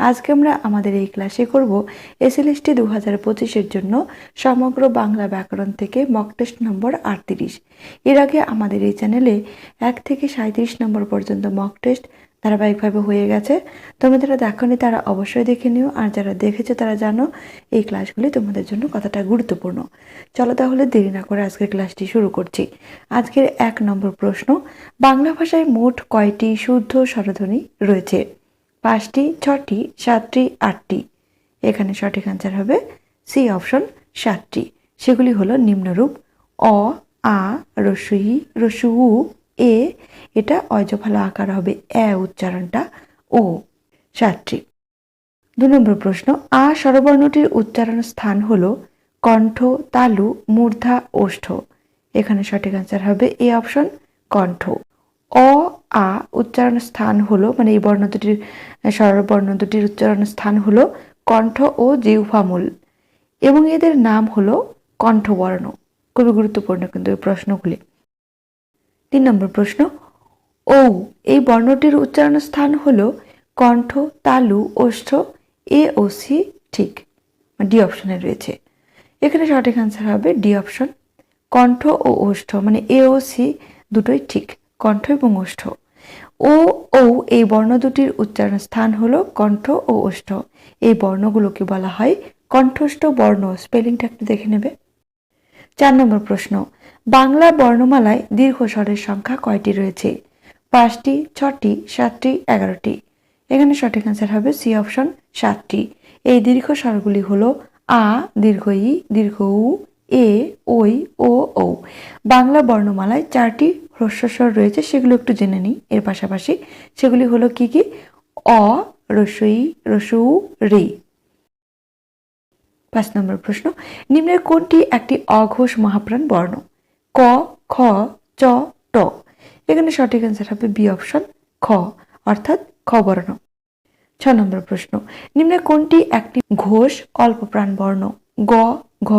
আজকে আমরা আমাদের এই ক্লাসে করব এসএলএসটি দু হাজার পঁচিশের জন্য সমগ্র বাংলা ব্যাকরণ থেকে মক টেস্ট নম্বর আটত্রিশ। এর আগে আমাদের এই চ্যানেলে এক থেকে সাঁত্রিশ নম্বর পর্যন্ত মক টেস্ট ধারাবাহিকভাবে হয়ে গেছে। তোমরা যারা দেখনি তারা অবশ্যই দেখে নিও, আর যারা দেখেছ তারা জানো এই ক্লাসগুলি তোমাদের জন্য কতটা গুরুত্বপূর্ণ। চলো তাহলে দেরি না করে আজকের ক্লাসটি শুরু করছি। আজকের এক নম্বর প্রশ্ন, বাংলা ভাষায় মোট কয়টি শুদ্ধ স্বরধ্বনি রয়েছে? পাঁচটি ছটি সাতটি আটটি। এখানে সঠিক অ্যান্সার হবে সি অপশন সাতটি। সেগুলি হলো নিম্নরূপ অ আ রসুই রসু উ, এ। এটা অজফলা আকার হবে এ উচ্চারণটা ও। সাতটি। দু নম্বর প্রশ্ন আ স্বরবর্ণটির উচ্চারণ স্থান হলো কণ্ঠ তালু মূর্ধা ওষ্ঠ। এখানে সঠিক অ্যান্সার হবে এ অপশন কণ্ঠ। অ, আ উচ্চারণ স্থান হলো মানে এই বর্ণ দুটির স্বরবর্ণ দুটির উচ্চারণ স্থান হলো কণ্ঠ ও জিহ্বামূল। এবং এদের নাম হলো কণ্ঠবর্ণ। খুবই গুরুত্বপূর্ণ কিন্তু এই প্রশ্নগুলি। তিন নম্বর প্রশ্ন, ঔ, এই বর্ণটির উচ্চারণ স্থান হলো কণ্ঠ, তালু, ওষ্ঠ, এ ও সি, ঠিক। ডি অপশনে রয়েছে। এখানে সঠিক অ্যান্সার হবে ডি অপশন, কণ্ঠ ও ওষ্ঠ মানে এ ও সি দুটোই ঠিক। কণ্ঠ এবং ওষ্ঠ। ও ও এই বর্ণ দুটির উচ্চারণ স্থান হলো কণ্ঠ ও ওষ্ঠ। এই বর্ণগুলোকে বলা হয় কণ্ঠস্থ বর্ণ। স্পেলিংটা একটু দেখে নেবে। চার নম্বর প্রশ্ন। বাংলা বর্ণমালায় দীর্ঘ স্বরের সংখ্যা কয়টি রয়েছে? পাঁচটি, ছটি, সাতটি, এগারোটি। এখানে সঠিক অ্যান্সার হবে সি অপশন সাতটি। এই দীর্ঘ স্বরগুলি হলো আ, দীর্ঘ ই, দীর্ঘ উ, এ ওই ও ও বাংলা বর্ণমালায় চারটি হ্রস্বস্বর রয়েছে, সেগুলো একটু জেনে নিই। এর পাশাপাশি সেগুলি হলো কি কি? অ, রসই, রসু, রে। পাঁচ নম্বর প্রশ্ন, নিম্নের কোনটি একটি অঘোষ মহাপ্রাণ বর্ণ? ক, খ, চ, ট। এখানে সঠিক অ্যান্সার হবে বি অপশন খ, অর্থাৎ খ বর্ণ। ছ নম্বর প্রশ্ন নিম্নে কোনটি একটি ঘোষ অল্প প্রাণ বর্ণ? গ, ঘ,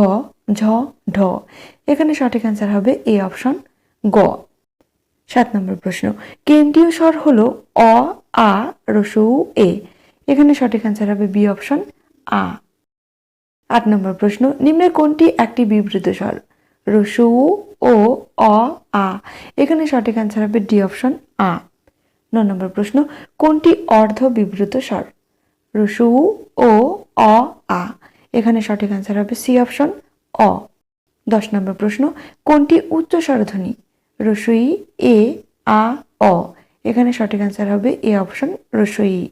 ঝ, ঢ। এখানে সঠিক অ্যান্সার হবে এ অপশন গ। সাত নম্বর প্রশ্ন। কেন্দ্রীয় স্বর হল অ, আ রসৌ এ। এখানে সঠিক অ্যান্সার হবে বি অপশন আ। আট নম্বর প্রশ্ন, নিম্নের কোনটি একটি বিবৃত স্বর? রসু ও, অ, আ। এখানে সঠিক অ্যান্সার হবে ডি অপশন আ। ন নম্বর প্রশ্ন, কোনটি অর্ধ বিবৃত স্বর? রসু ও, অ, আ। এখানে সঠিক অ্যান্সার হবে সি অপশন অ। দশ নম্বর প্রশ্ন, কোনটি উচ্চ স্বরধ্বনি? রসুই, এ, আ, অ। এখানে সঠিক অ্যান্সার হবে এ অপশন রসুই।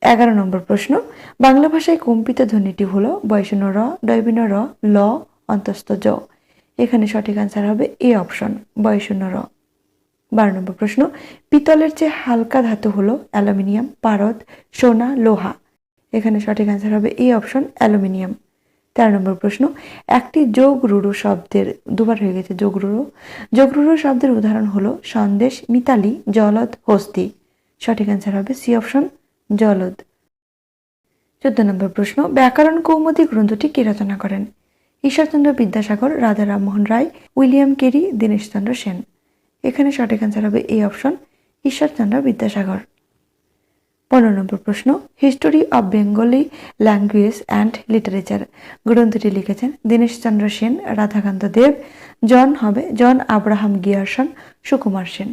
এগারো নম্বর প্রশ্ন, বাংলা ভাষায় কম্পিত ধ্বনিটি হল বয়সন র ডয়বিন র, ল, অন্তস্থ জ। এখানে সঠিক অ্যান্সার হবে এ অপশন বয়সন র। বারো নম্বর প্রশ্ন, পিতলের চেয়ে হালকা ধাতু হলো অ্যালুমিনিয়াম, পারদ, সোনা, লোহা। এখানে সঠিক অ্যান্সার হবে এ অপশন অ্যালুমিনিয়াম। তেরো নম্বর প্রশ্ন, একটি যোগ রুড়ো শব্দের, দুবার হয়ে গেছে যোগ রুড়ো যোগ রুড়ো শব্দের উদাহরণ হলো সন্দেশ, মিতালি, জলদ, হস্তি। সঠিক অ্যান্সার হবে সি অপশন জলদ। চোদ্দ নম্বর প্রশ্ন, ব্যাকরণ কৌমুদী গ্রন্থটি কে রচনা করেন? Ishwarchandra Vidyasagar, Raja Rammohan Roy, William Carey, Dineshchandra Sen. এখানে সঠিক অ্যান্সার হবে এই অপশন ঈশ্বরচন্দ্র বিদ্যাসাগর। পনেরো নম্বর প্রশ্ন history of Bengali language and literature গ্রন্থটি লিখেছেন দীনেশচন্দ্র সেন, রাধাকান্ত দেব, জন হবে John Abraham Grierson, Sukumar Sen.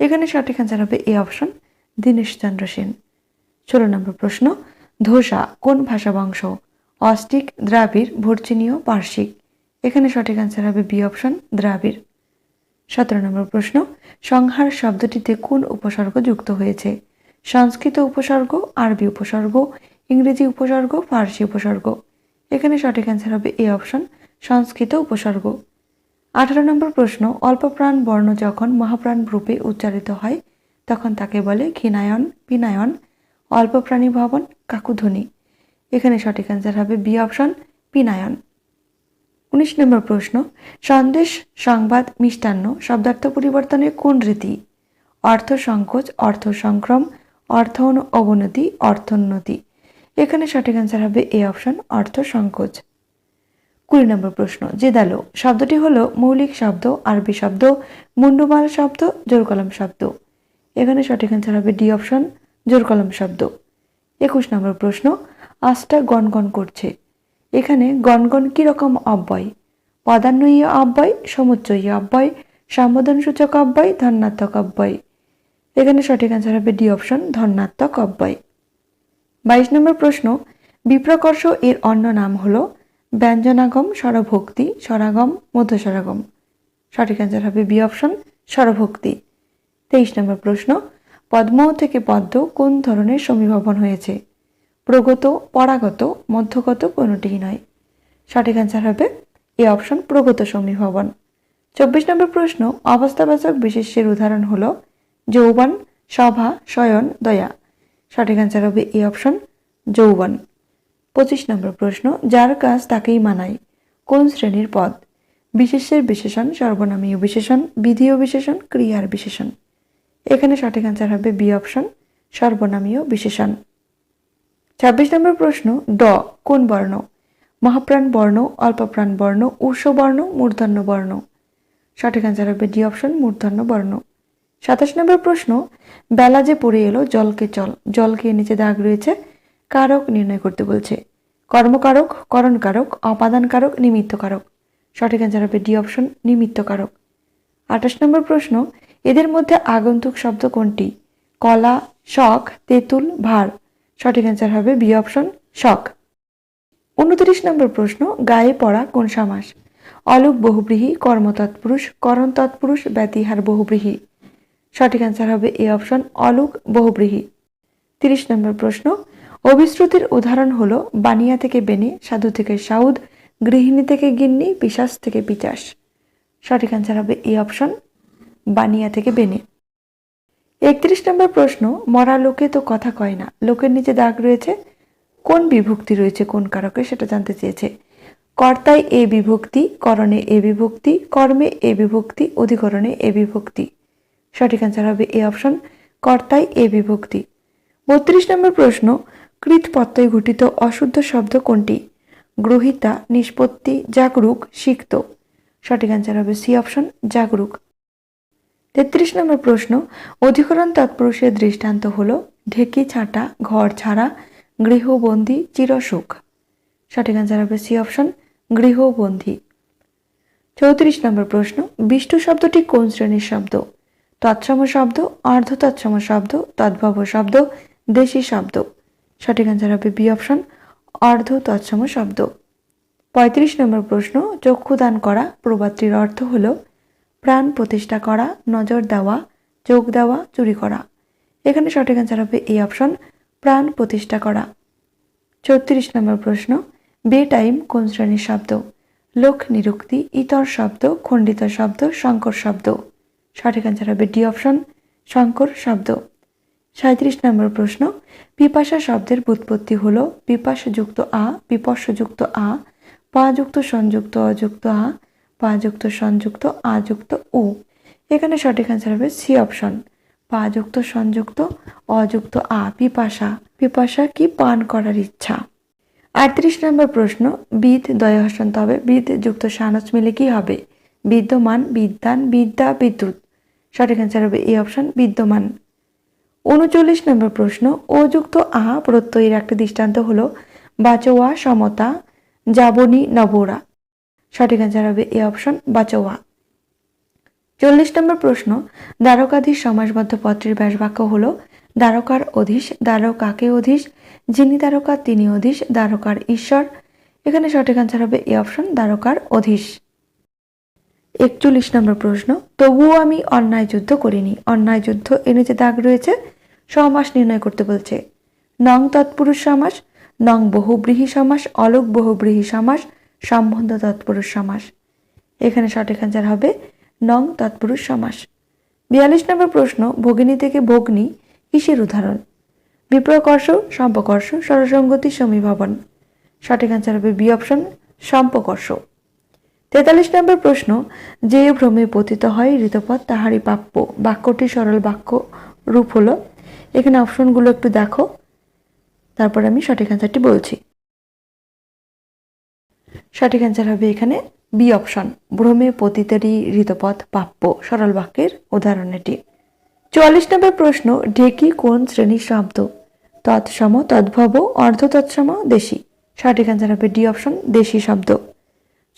এখানে সঠিক অ্যান্সার হবে এ অপশন দীনেশচন্দ্র সেন। ষোলো নম্বর প্রশ্ন, ধোসা কোন ভাষা বংশ? অস্টিক, দ্রাবিড় ভর্চিনীয় পার্শ্বিক এখানে সঠিক অ্যান্সার হবে বি অপশন, দ্রাবিড়। সতেরো নম্বর প্রশ্ন, সংহার শব্দটিতে কোন উপসর্গ যুক্ত হয়েছে? সংস্কৃত উপসর্গ, আরবি উপসর্গ, ইংরেজি উপসর্গ, ফার্সি উপসর্গ। এখানে সঠিক অ্যান্সার হবে এ অপশন সংস্কৃত উপসর্গ। আঠারো নম্বর প্রশ্ন, অল্পপ্রাণ বর্ণ যখন মহাপ্রাণ রূপে উচ্চারিত হয়, তখন তাকে বলে ঘিনায়ন বিনায়ন, অল্পপ্রাণী ভবন কাকুধ্বনি এখানে সঠিক অ্যান্সার হবে বি অপশন পিনায়ন উনিশ নম্বর প্রশ্ন, সন্দেশ, সংবাদ, মিষ্টান্ন শব্দার্থ পরিবর্তনের কোন রীতি? অর্থ সংকোচ অর্থ সংক্রম অর্থ অবনতি, অর্থোন্নতি। এখানে সঠিক অ্যান্সার হবে এ অপশন অর্থ সংকোচ। কুড়ি নম্বর প্রশ্ন, জেদালো। শব্দটি হলো মৌলিক শব্দ, আরবি শব্দ, মুন্ডুমাল শব্দ, জোরকলম শব্দ। এখানে সঠিক অ্যান্সার হবে ডি অপশন জোরকলম শব্দ। একুশ নম্বর প্রশ্ন, আঁচটা গনগন করছে। এখানে গনগন কি রকম অব্যয়? পদান্বয়ী অব্যয়, সমুচ্চয়ী অব্যয়, সম্বোধনসূচক অব্যয় ধন্যাত্মক অব্যয়। এখানে সঠিক অ্যান্সার হবে ডি অপশন ধন্যাত্মক অব্যয়। বাইশ নম্বর প্রশ্ন, বিপ্রকর্ষ এর অন্য নাম হল ব্যঞ্জনাগম স্বরভক্তি, স্বরাগম মধ্যস্বরাগম। সঠিক অ্যান্সার হবে বি অপশন স্বরভক্তি। তেইশ নম্বর প্রশ্ন, পদ্ম থেকে পদ্ম কোন ধরনের সমীভবন হয়েছে? প্রগত, পরাগত, মধ্যগত কোনোটিই নয়। সঠিক অ্যান্সার হবে এ অপশন প্রগত সমীভবন। চব্বিশ নম্বর প্রশ্ন, অবস্থাবাচক বিশেষ্যের উদাহরণ হলো যৌবন, সভা, শয়ন, দয়া। সঠিক অ্যান্সার হবে এ অপশন যৌবন। পঁচিশ নম্বর প্রশ্ন, যার কাজ তাকেই মানায়, কোন শ্রেণির পদ? বিশেষের বিশেষণ, সর্বনামীয় বিশেষণ বিধিও বিশেষণ, ক্রিয়ার বিশেষণ। এখানে সঠিক অ্যান্সার হবে বি অপশন সর্বনামীয় বিশেষণ। ছাব্বিশ নম্বর প্রশ্ন, ড, কোন বর্ণ? মহাপ্রাণ বর্ণ, অল্পপ্রাণ বর্ণ উর্স বর্ণ মূর্ধন্য বর্ণ। সঠিক অ্যান্সার হবে ডি অপশন মূর্ধন্য বর্ণ। সাতাশ নম্বর প্রশ্ন, বেলা যে পড়ে এলো, জলকে চল, জলকে নিচে দাগ রয়েছে, কারক নির্ণয় করতে বলছে। কর্মকারক, করণকারক, অপাদানকারক, নিমিত্তকারক। সঠিক অ্যান্সার হবে ডি অপশন, নিমিত্তকারক। আঠাশ নম্বর প্রশ্ন, এদের মধ্যে আগন্তুক শব্দ কোনটি? কলা, শখ, তেঁতুল, ভার। সঠিক অ্যান্সার হবে বি অপশন, শখ। উনত্রিশ নম্বর প্রশ্ন, গায়ে পড়া কোন সমাস? অলুক বহুব্রীহি কর্ম তৎপুরুষ করণ তৎপুরুষ ব্যতিহার বহুব্রীহি। সঠিক অ্যান্সার হবে এ অপশন অলুক বহুব্রীহি। তিরিশ নম্বর প্রশ্ন, অভিশ্রুতির উদাহরণ হলো বানিয়া থেকে বেনে, সাধু থেকে সাউদ, গৃহিণী থেকে গিন্নি পিশাস থেকে পিচাস সঠিক অ্যান্সার হবে এ অপশন বানিয়া থেকে বেনে। একত্রিশ নম্বর প্রশ্ন, মরা লোকে তো কথা কয় না, লোকের নিচে দাগ রয়েছে, কোন বিভক্তি রয়েছে, কোন কারকে সেটা জানতে চেয়েছে। কর্তায় এ বিভক্তি, করণে এ বিভক্তি, কর্মে এ বিভক্তি, অধিকরণে এ বিভক্তি। সঠিক অ্যান্সার হবে এ অপশন কর্তায় এ বিভক্তি। বত্রিশ নম্বর প্রশ্ন কৃত ঘটিত অশুদ্ধ শব্দ কোনটি? গ্রহিতা, নিষ্পত্তি, জাগরুক, সিক্ত। সঠিক অ্যান্সার হবে সি অপশন জাগরুক। তেত্রিশ নম্বর প্রশ্ন, অধিকরণ তৎপুরুষের দৃষ্টান্ত হল ঢেকি ছাটা, ঘর ছাড়া, গৃহবন্দী, চিরসুখ। সঠিক অ্যান্সার হবে সি অপশন গৃহবন্দী। চৌত্রিশ নম্বর প্রশ্ন বিষ্টু শব্দটি কোন শ্রেণির শব্দ? তৎসম শব্দ অর্ধ তৎসম শব্দ, তদ্ভব শব্দ, দেশি শব্দ। সঠিক অ্যান্সার হবে বি অপশন অর্ধ তৎসম শব্দ। পঁয়ত্রিশ নম্বর প্রশ্ন, চক্ষুদান করা প্রবাদটির অর্থ হল প্রাণ প্রতিষ্ঠা করা, নজর দেওয়া, চোখ দেওয়া, চুরি করা। এখানে সঠিক অ্যান্সার হবে এই অপশন প্রাণ প্রতিষ্ঠা করা। চৌত্রিশ নম্বর প্রশ্ন বে টাইম কোন শ্রেণির শব্দ? লোক নিরুক্তি, ইতর শব্দ, খণ্ডিত শব্দ, শঙ্কর শব্দ। সঠিক অ্যান্সার হবে ডি অপশন শঙ্কর শব্দ। সাঁত্রিশ নম্বর প্রশ্ন পিপাসা শব্দের বুৎপত্তি হল পিপাসযুক্ত আ বিপর্শযুক্ত আ পা যুক্ত সংযুক্ত অযুক্ত আ পা যুক্ত সংযুক্ত আ যুক্ত উ এখানে সঠিক অ্যান্সার হবে সি অপশন পা যুক্ত সংযুক্ত অযুক্ত আ পিপাসা পিপাসা কি পান করার ইচ্ছা? আটত্রিশ নম্বর প্রশ্ন, বিদ দয় হসান্ত হবে। বিদ যুক্ত সানস মিলে কি হবে? বিদ্যমান, বিদ্যান, বিদ্যা, বিদ্যুৎ। সঠিক অ্যান্সার হবে এই অপশন বিদ্যমান। উনচল্লিশ নম্বর প্রশ্ন ও যুক্ত আহা প্রত্যয়ের একটা দৃষ্টান্ত হলো বাচোয়া সমতা, যাবনী, নবরা। সঠিক অ্যান্সার হবে এ অপশন বাচোয়া চল্লিশ নম্বর প্রশ্ন, দ্বারকাধীশ সমাসবদ্ধ পত্রের ব্যাসবাক্য হল দ্বারকার অধীশ দ্বারকাকে অধীশ, যিনি দ্বারকা, তিনি অধীশ, দ্বারকার ঈশ্বর। এখানে সঠিক অ্যান্সার হবে এ অপশন দ্বারকার অধীশ। একচল্লিশ নম্বর প্রশ্ন, তবুও আমি অন্যায় যুদ্ধ করিনি। অন্যায় যুদ্ধ এনে যে দাগ রয়েছে, সমাস নির্ণয় করতে বলছে। নং তৎপুরুষ সমাস, নং বহুব্রীহি সমাস, অলোক বহুব্রীহি সমাস, সম্বন্ধ তৎপুরুষ সমাস। এখানে সঠিক অ্যান্সার হবে নং তৎপুরুষ সমাস। বিয়াল্লিশ নম্বর প্রশ্ন, ভগিনী থেকে ভগ্নী কিসের উদাহরণ? বিপ্রকর্ষ সম্পকর্ষ সরসঙ্গতি সমীভবন। সঠিক অ্যান্সার হবে বি অপশন, সম্পকর্ষ। তেতাল্লিশ নম্বর প্রশ্ন, যে ভ্রমে পতিত হয় ঋতপথ, তাহারই প্রাপ্য বাক্যটি সরল বাক্য রূপ হলো। এখানে অপশনগুলো একটু দেখো। তারপর আমি সঠিক অ্যান্সারটি বলছি। সঠিক অ্যান্সার হবে এখানে বি অপশন ভ্রমে পতিতেরই ঋতপথ প্রাপ্য সরল বাক্যের উদাহরণ এটি চুয়াল্লিশ নম্বর প্রশ্ন, ঢেকি কোন শ্রেণির শব্দ? তৎসম তদ্ভব, অর্ধ তৎসম, দেশি। সঠিক অ্যান্সার হবে ডি অপশন দেশি শব্দ।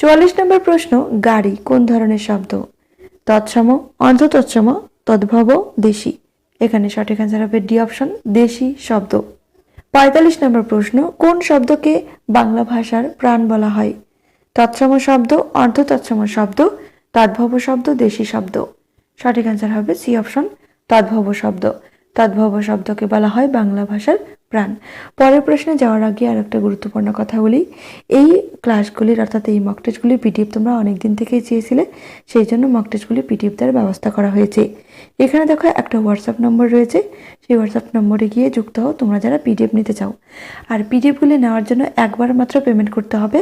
চুয়াল্লিশ নম্বর প্রশ্ন, গাড়ি কোন ধরনের শব্দ? তৎসম অর্ধ তৎসম তদ্ভব, দেশি। এখানে সঠিক অ্যান্সার হবে ডি অপশন, দেশি শব্দ। পঁয়তাল্লিশ নম্বর প্রশ্ন, কোন শব্দকে বাংলা ভাষার প্রাণ বলা হয়? তৎসম শব্দ অর্ধ তৎসম শব্দ, তদ্ভব শব্দ, দেশি শব্দ। সঠিক অ্যান্সার হবে সি অপশন, তদ্ভব শব্দ। তদ্ভব শব্দকে বলা হয় বাংলা ভাষার প্রাণ। পরের প্রশ্নে যাওয়ার আগে আর একটা গুরুত্বপূর্ণ কথা বলি। এই ক্লাসগুলির অর্থাৎ এই মক টেস্টগুলির পিডিএফ তোমরা অনেক দিন থেকেই চেয়েছিলে, সেই জন্য মক টেস্টগুলি পিডিএফ দেওয়ার ব্যবস্থা করা হয়েছে। এখানে দেখো একটা হোয়াটসঅ্যাপ নম্বর রয়েছে। সেই হোয়াটসঅ্যাপ নম্বরে গিয়ে যুক্ত হও, তোমরা যারা পিডিএফ নিতে চাও। আর পিডিএফগুলি নেওয়ার জন্য একবার মাত্র পেমেন্ট করতে হবে।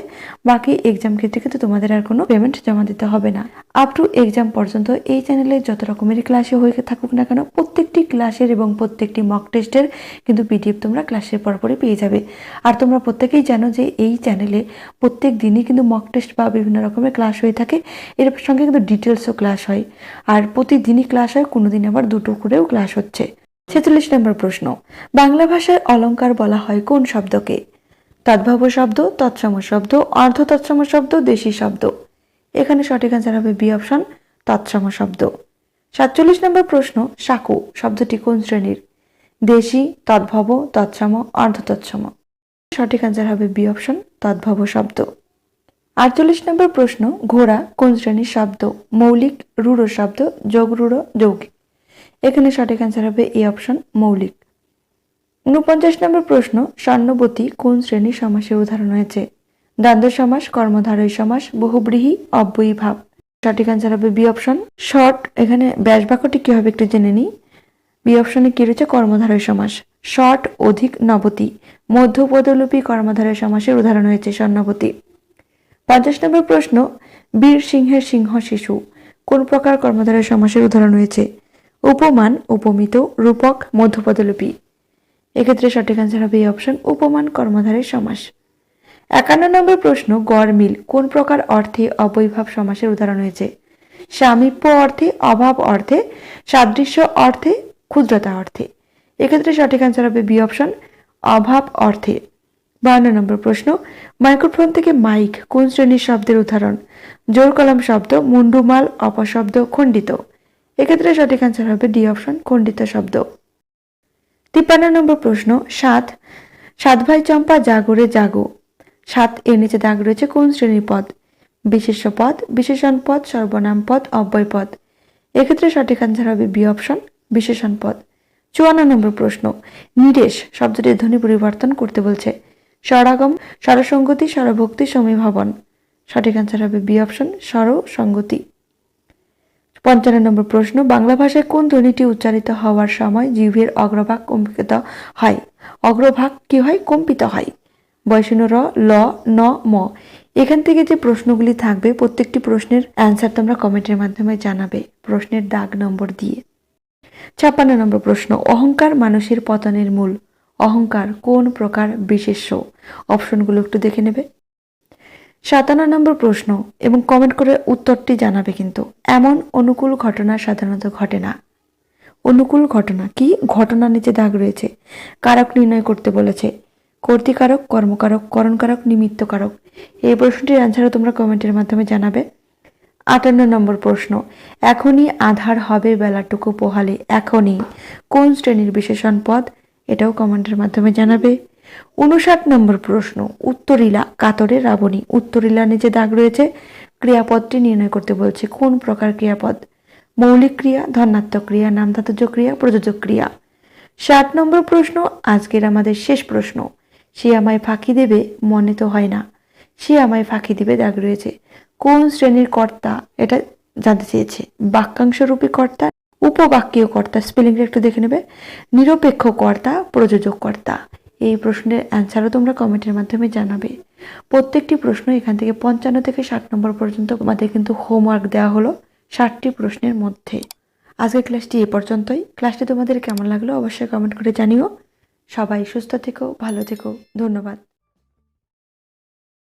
বাকি এক্সাম ক্ষেত্রে কিন্তু তোমাদের আর কোনো পেমেন্ট জমা দিতে হবে না। আপ টু এক্সাম পর্যন্ত এই চ্যানেলে যত রকমের ক্লাসে হয়ে থাকুক না কেন, প্রত্যেকটি ক্লাসের এবং প্রত্যেকটি মক টেস্টের কিন্তু পিডিএফ তোমরা ক্লাসের পরপরই পেয়ে যাবে। আর তোমরা প্রত্যেকেই জানো যে এই চ্যানেলে প্রত্যেক দিনই কিন্তু মক টেস্ট বা বিভিন্ন রকমের ক্লাস হয়ে থাকে। এর সঙ্গে কিন্তু ডিটেলসও ক্লাস হয়। আর প্রতিদিনই ক্লাস হয় কোনো দিন আবার দুটো করেও ক্লাস হচ্ছে। ছেচল্লিশ নম্বর প্রশ্ন, বাংলা ভাষায় অলংকার বলা হয় কোন শব্দকে? তদ্ভব শব্দ, তৎসম শব্দ অর্ধ তৎসম শব্দ, দেশি শব্দ। এখানে সঠিক অ্যান্সার হবে বি অপশন তৎসম শব্দ। সাতচল্লিশ নম্বর প্রশ্ন, সাকু শব্দটি কোন শ্রেণির? দেশি, তদ্ভব, তৎসম অর্ধ তৎসম সঠিক অ্যান্সার হবে বি অপশন তদ্ভব শব্দ। আটচল্লিশ নম্বর প্রশ্ন, ঘোড়া কোন শ্রেণির শব্দ? মৌলিক, রূঢ় শব্দ, যোগ রূঢ়, যৌগিক। এখানে সঠিক অ্যান্সার হবে এ অপশন মৌলিক। উনপঞ্চাশ নম্বর প্রশ্ন, স্বর্ণবতী কোন শ্রেণির সমাসের উদাহরণ হয়েছে? দ্বন্দ্ব সমাস, কর্মধারয় সমাস, বহুব্রীহি, অব্যয়ী ভাব। সঠিক অ্যান্সার হবে বি অপশন শর্ট। এখানে ব্যাস বাক্যটি কি হবে একটু জেনে নিই? বি অপশনে কি রয়েছে? কর্মধারয় সমাস। শর্ট অধিক নবতী। মধ্যপদলোপী কর্মধারয় সমাসের উদাহরণ হয়েছে স্বর্ণবতী পঞ্চাশ নম্বর প্রশ্ন, বীর সিংহের সিংহ শিশু। কোন প্রকার কর্মধারয় সমাসের উদাহরণ হয়েছে? উপমান, উপমিত, রূপক, মধ্যপদলোপী। এক্ষেত্রে সঠিক অ্যান্সার হবে এই অপশন উপমান কর্মধারের সমাস। একান্ন নম্বর প্রশ্ন, গড় মিল। কোন প্রকার অর্থে অবৈভাব সমাসের উদাহরণ হয়েছে? সামীপ্য অর্থে, অভাব অর্থে, সাদৃশ্য অর্থে ক্ষুদ্রতা অর্থে। এক্ষেত্রে সঠিক অ্যান্সার হবে বি অপশন অভাব অর্থে। বান্ন নম্বর প্রশ্ন মাইক্রোফোন থেকে মাইক কোন শ্রেণির শব্দের উদাহরণ? জোর কলম শব্দ, মুন্ডুমাল, অপশব্দ, খণ্ডিত। এক্ষেত্রে সঠিক অ্যান্সার হবে ডি অপশন খণ্ডিত শব্দ। তিপ্পান্ন নম্বর প্রশ্ন, সাত সাত ভাই চম্পা জাগরে জাগো। সাত এর নিচে দাগ রয়েছে কোন শ্রেণির পদ? বিশেষ্য পদ, বিশেষণ পদ, সর্বনাম পদ, অব্যয় পদ। এক্ষেত্রে সঠিক অ্যান্সার হবে বি অপশন বিশেষণ পদ। চুয়ান্ন নম্বর প্রশ্ন। নিরেশ শব্দটির ধ্বনি পরিবর্তন করতে বলছে, স্বরাগম, স্বরসঙ্গতি, স্বরভক্তি, সমীভাবন। সঠিক অ্যান্সার হবে বি অপশন স্বরসঙ্গতি। পঞ্চান্ন নম্বর প্রশ্ন, বাংলা ভাষায় কোন ধ্বনিটি উচ্চারিত হওয়ার সময় জিভের অগ্রভাগ কম্পিত হয়? অগ্রভাগ কি হয়? কম্পিত হয়। বয়সীন র, ল, ন, ম। এখান থেকে যে প্রশ্নগুলি থাকবে, প্রত্যেকটি প্রশ্নের অ্যান্সার তোমরা কমেন্টের মাধ্যমে জানাবে প্রশ্নের দাগ নম্বর দিয়ে। ছাপ্পান্ন নম্বর প্রশ্ন, অহংকার মানুষের পতনের মূল। অহংকার কোন প্রকার বিশেষ্য? অপশনগুলো একটু দেখে নেবে। সাতান্ন নম্বর প্রশ্ন, এবং কমেন্ট করে উত্তরটি জানাবে কিন্তু। এমন অনুকূল ঘটনা সাধারণত ঘটে না। অনুকূল ঘটনা কি? ঘটনা নিচে দাগ রয়েছে। কারক নির্ণয় করতে বলেছে। কর্তিকারক, কর্মকারক, করণকারক, নিমিত্তকারক। এই প্রশ্নটির অ্যান্সারও তোমরা কমেন্টের মাধ্যমে জানাবে। আটান্ন নম্বর প্রশ্ন, এখনই আধার হবে বেলাটুকু পোহালে, এখনই। কোন শ্রেণির বিশেষণ পদ? এটাও কমেন্টের মাধ্যমে জানাবে। উনষাট নম্বর প্রশ্ন, উত্তরিলা, কাতরে রাবণী। উত্তরিলা নিচে দাগ রয়েছে। ক্রিয়াপদটি নির্ণয় করতে বলছে কোন প্রকার ক্রিয়াপদ? মৌলিক ক্রিয়া, ধনাত্মক ক্রিয়া নামধাতুজ ক্রিয়া, প্রযোজক ক্রিয়া। ষাট নম্বর প্রশ্ন, আজকের আমাদের শেষ প্রশ্ন। সে আমায় ফাঁকি দেবে, মনে তো হয় না। সে আমায় ফাঁকি দেবে, দাগ রয়েছে। কোন শ্রেণির কর্তা, এটা জানতে চেয়েছে। বাক্যাংশরূপী কর্তা, উপবাক্যীয় কর্তা, স্পেলিংটা একটু দেখে নেবে। নিরপেক্ষ কর্তা, প্রযোজক কর্তা। এই প্রশ্নের অ্যান্সারও তোমরা কমেন্টের মাধ্যমে জানাবে। প্রত্যেকটি প্রশ্ন এখান থেকে পঞ্চান্ন থেকে ষাট নম্বর পর্যন্ত আমাদের কিন্তু হোমওয়ার্ক দেওয়া হলো ষাটটি প্রশ্নের মধ্যে। আজকের ক্লাসটি এ পর্যন্তই। ক্লাসটি তোমাদের কেমন লাগল অবশ্যই কমেন্ট করে জানিও। সবাই সুস্থ থেকো, ভালো থেকো। ধন্যবাদ।